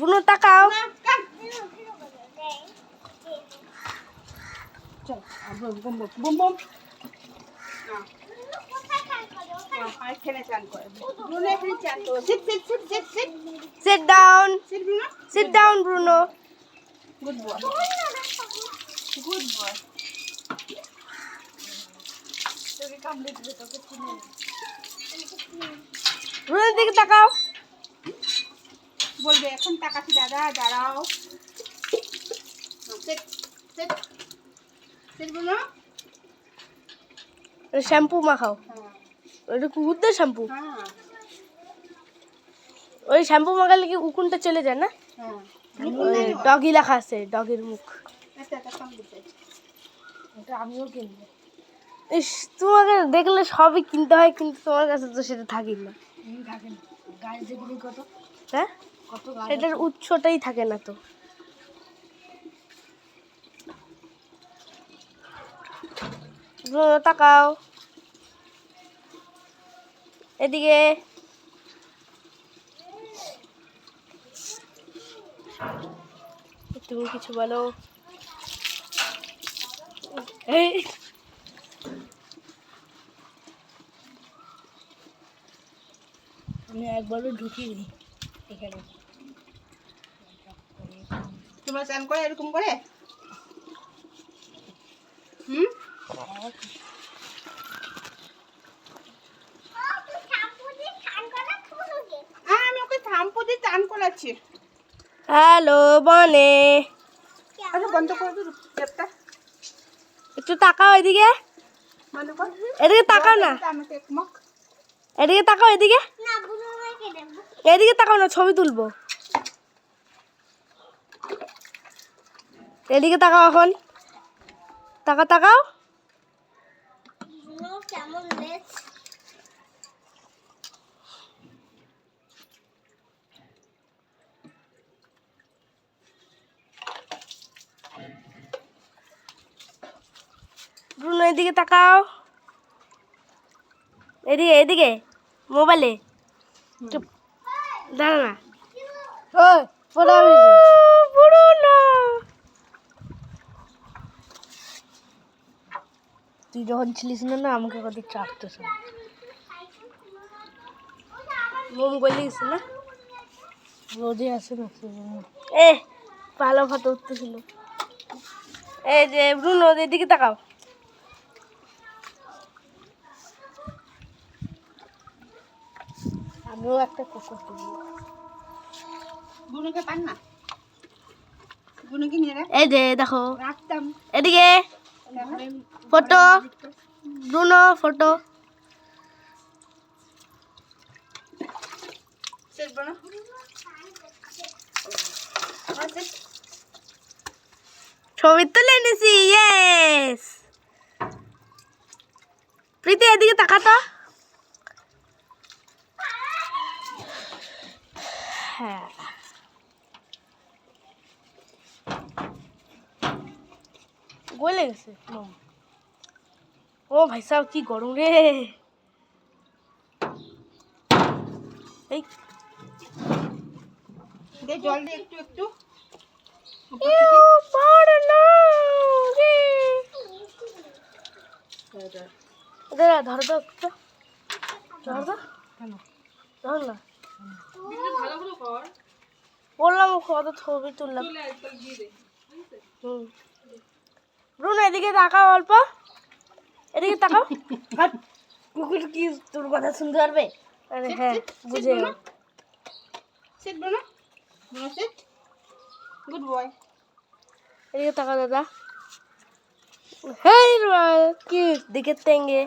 বুনো তাকাও। Sit, sit, sit, sit, sit. Sit down Sit, Bruno. Bruno Good boy. Good boy. তোকে কামড়ে দিবে, তোকে চিনে নেবে। ব্রুনোর দিকে তাকাও বলবে এখন তাকাচ্ছি দাদা দাঁড়াও। সেট সেট সেট বলো। শ্যাম্পু মাখাও। হ্যাঁ। ওইটা কুকুরদের শ্যাম্পু? হ্যাঁ। ওই শ্যাম্পু মাখালে কি উকুনটা চলে যায় না? হ্যাঁ। ডগি লেখা আছে ডগির মুখ। আচ্ছা আচ্ছা আমিও কিনবো। ইস তোমাকে দেখলে সবই কিনতে হয় কিন্তু তোমার কাছে তো সেটা থাকি না। থাকে না গায়ে যেগুলি কত। হ্যাঁ? সেটার উৎসটাই থাকে না তো। তাকাও। এদিকে। তুমি কিছু বলো। এই। আমি একবারও ঢুকিনি এখানে। তোমরা চান করে এরকম করে? হুম? হ্যাঁ আমি ওকে দিয়ে চান করাচ্ছি। হ্যালো বনে। আচ্ছা বন্ধ করে একটু তাকাও এদিকে। এদিকে তাকাও না। এদিকে তাকাও এদিকে। এদিকে তাকাও না ছবি তুলবো। এদিকে তাকাও এখন। তাকা তাকাও। ব্রুনো এদিকে তাকাও। এদিকে এদিকে মোবাইলে। চুপ। দাঁড়া না। ওই পড়ে আমি ব্রুনো তুই যখন ছিলিস না না আমাকে কত চাপতেছ মোম গলিস না? রোদে আসে না এ ভালো ফটো উঠতেছিল। এই যে ব্রুনো এদিকে তাকাও। আমিও একটা কুকুর কিনবো বুনুকে পান না? বুনুকে নিয়ে এই যে দেখো। রাখতাম। এদিকে। Photo Bruno photo. ছবি তুলে এনেছি ইয়েস প্রীতি এদিকে তাকা তো। হ্যাঁ। গলে গেছে। ও। ভাই সাহেব কি গরম রে। এই। দে জল দে একটু একটু। ইউ বড় না রে। দাদা ধরো তো একটু ধরো তো কেন? ধর না। ভালো করে কর। বললাম কত ছবি তুললাম। হুম। রুনু এদিকে তাকাও অল্প। এদিকে তাকাও। কুকুর কি তোর কথা শুনতে পারবে? আরে হ্যাঁ বুঝে গেল দাদা। হেই কি দিকে তেঙ্গে